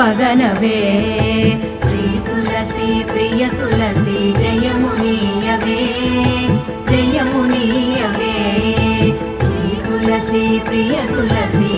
సత్కృపగనవే శ్రీ తులసి ప్రియ తులసి జయమునీయవే. జయమునీయవే. శ్రీ తులసి ప్రియ తులసి